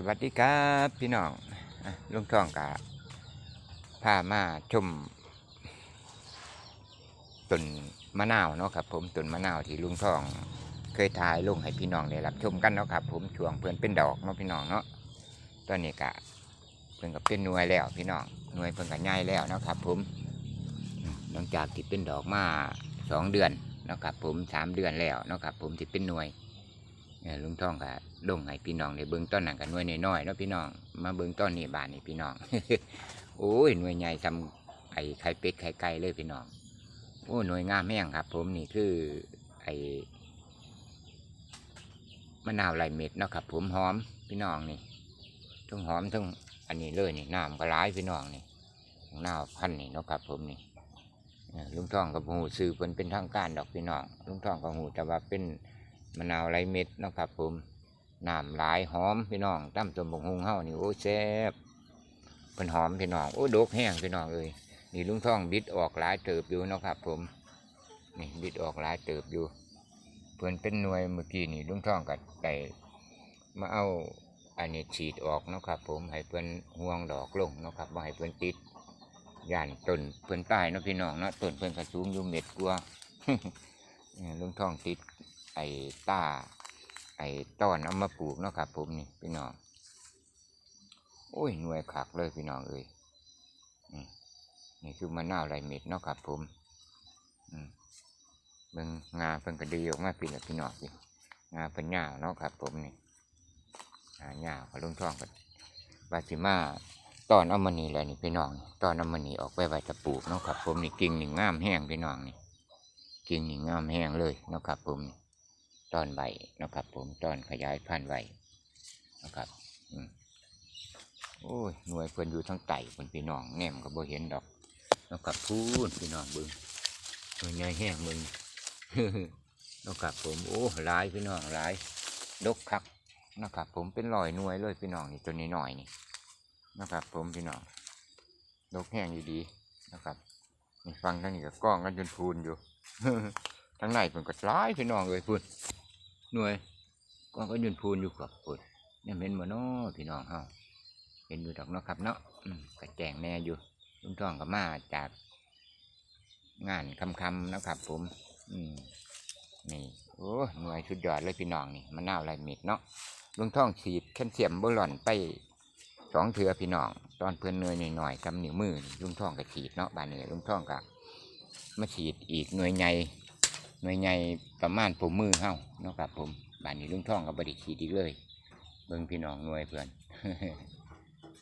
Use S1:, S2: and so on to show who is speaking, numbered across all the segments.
S1: สวัสดีครับพี่น้องลุงทองกะพามาชมต้นมะนาวเนาะครับ ผมต้นมะนาวที่ลุงทอง เคยถ่ายลงให้พี่น้องได้รับชมกันเนาะครับ ผมช่วงเพื่อนเป็นดอกเนาะพี่น้องเนาะตอนนี้กะเพิ่นก็เป็นหน่วยแล้วพี่น้องหน่วยเพิ่นก็ใหญ่แล้วเนาะครับ ผมหลังจากที่เป็นดอกมาสองเดือนเนาะครับผมสามเดือนแล้วเนาะครับผมที่เป็นหน่วยลุงท่องก็ ลงให้พี่น้องในเบื้องต้นหนั่นกันหน่วยน้อยๆเนาะพี่น้อง มาเบื้องต้นนี่บานนี่พี่น้อง โอ้ยหน่วยใหญ่ทำไอ้ไข่เป็ดไข่ไก่เลยพี่น้อง โอ้หน่วยงามแม่งครับ ผมนี่คือ ไอ้มะนาวไหลเม็ดเนาะครับ ผมหอมพี่น้องนี่ทั้งหอมทั้งอันนี้เลยนี่น้ำก็ร้ายพี่น้องนี่ของนาพันนี่เนาะครับ ผมนี่ลุงทองกับหูซื้อเพิ่นเป็นทางการดอกพี่น้องลุงทองกับหูแต่ว่าเป็นมะนาวไรเม็ดเนาะครับผม น้ำหลายหอมพี่น้องตั้มตัวบงฮงเฮานี่โอ้แซ่บเป็นหอมพี่น้องโอ้ดกแห้งพี่น้องเอ้ยนี่ลุงท่องบิดออกหลายเติบอยู่นะครับ ผมนี่บิดออกหลายเติบอยู่ เพื่อนเป็นหน่วยเมื่อกี้นี่ลุงท่องก็ได้มาเอาอันนี้ฉีดออกนะครับ ผมให้เพื่อนห่วงดอกลงนะครับบ่าให้เพื่อนติดย่านต้นเพื่อนใตายเนะพี่น้องนะต้นเพื่อนกระสูงอยู่เม็ดกว่าเนี่ยลุงท่องติดไอ้ต้า ไอ้ต้อนเอามาปลูกเนาะครับผมนี่พี่น้อง โอ้ยหน่วยขักเลยพี่น้องเอ้ยนี่นี่คือมะนาวไรเม็ดเนาะครับผมอืมเบิ่งงาเพิ่นก็ดีออกมาพี่ละพี่น้องพี่งาเป็นหญ้าเนาะครับผมนี่งาหญ้าก็ลุงท่องกันวาสิมาตอนเอามานี่แหละนี่พี่น้องตอนเอามานีออกไปไว้จะปลูกเนาะครับผมนี่กิ่งหนี่งงามแห้งพี่น้องนี่กิ่งหนี่งงามแห้งเลยเนาะครับผมนี่ ตอนใบนะครับ ผมตอนขยายพันธุ์ใบนะครับอโอ้ยหน่วยเพิ่นอยู่ทั้งไต่เพิ่นพี่น้องแนมก็บ่เห็นดอกนะครับพูนพี่น้องบิ่งหน่วยใหญ่แห้งมึงนะครับผมโอ้หลายพี่น้องหลายดกคักนะครับ ผมเป็นรอยหน่วยเลยพี่น้องนี่ตัวนี้หน่อยนี่นะครับ ผมพี่น้องดกแห้งดีนะครับฟังทั้งนี้ก็กล้องกันจนพูนอยู่ทั้งในเพิ่นก็ร้ายพี่น้องเอ้ยพุ่น หน่วยก็ก็ยืนพูนอยู่กับพุ่นเนี่ยเห็นบ่เนาะพี่น้องเฮาเห็นอยู่ดอกเนาะครับเนาะอืมก็แจงแน่อยู่ลุงทองก็มาจากงานคำๆนะครับ ผม อืมนี่โอ้หน่วยสุดยอดเลยพี่น้องนี่มะนาวไรเม็ดเนาะลุงทองฉีดแคลเซียมบ่หล่อนไปสองเถือพี่น้อง ตอนเพื่อนเนยหน่อยๆกำนิ้วมือลุงทองก็ฉีดเนาะบานนี้ลุงทองก็มาฉีดอีกหน่วยใหญ่ หน่วยใหญ่ประมาณผมมือเฮาเนาะครับผมบ้านนี้ลุงท่องก็บริขีดอีกเลย เบิ่งพี่น้องหน่วยเพื่อน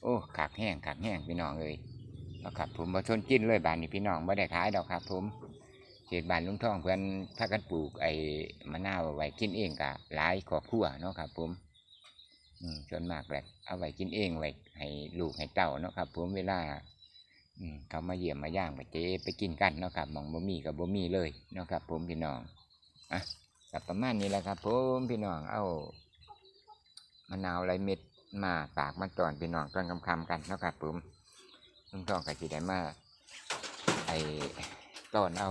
S1: โอ้ขากแห้งขากแห้งพี่น้องเลยเนาะครับผมมาชนจิ้นเลยบ้านนี้พี่น้องไม่ได้ขายดอกครับผมเขตบ้านลุงท่องเพื่อนถ้ากันปลูกไอ้มะนาวไว้กินเองกะหลายครอบครัวเนาะครับผมอืมส่วนมากแหละเอาไว้กินเองไว้ให้ลูกให้เต้าเนาะครับ ผมเวลา เขามาเยี่ยมมาย่างไปเจไปกินกันเนาะครับมองบ่มีกับบ่มีเลยเนาะครับ ผมพี่น้องอะกับประมาณนี้แหละครับ ผมพี่น้องเอามะนาวไรเม็ดมาปากมาตอนพี่น้องตอนคำๆกันเนาะครับผมลุงทองกับจีได้มาไอ้ตอนเอา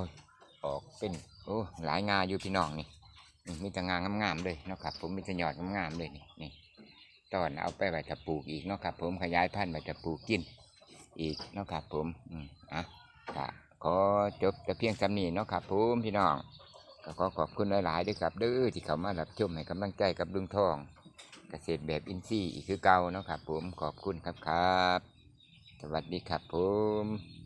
S1: ออกเป็นโอ้หลายงาอยู่พี่น้องนี่มีแต่งางามๆเลยเนาะครับ ผมมีแต่ยอดงามๆเลยนี่นี่ตอนเอาไปไว้จะปลูกอีกเนาะครับ ผมขยายพันธุ์ไว้จะปลูกกิน อีกเนาะครับผมอืมอะขอจบแต่เพียงสำนีเนาะครับผมพี่น้องก็ขอขอบคุณหลายๆด้วยครับเด้อที่เข้ามารับชมให้กำลังใจกับลุงทองเกษตรแบบอินทรีย์อีกคือเก่าเนาะครับผมขอบคุณครับครับ สวัสดีครับผม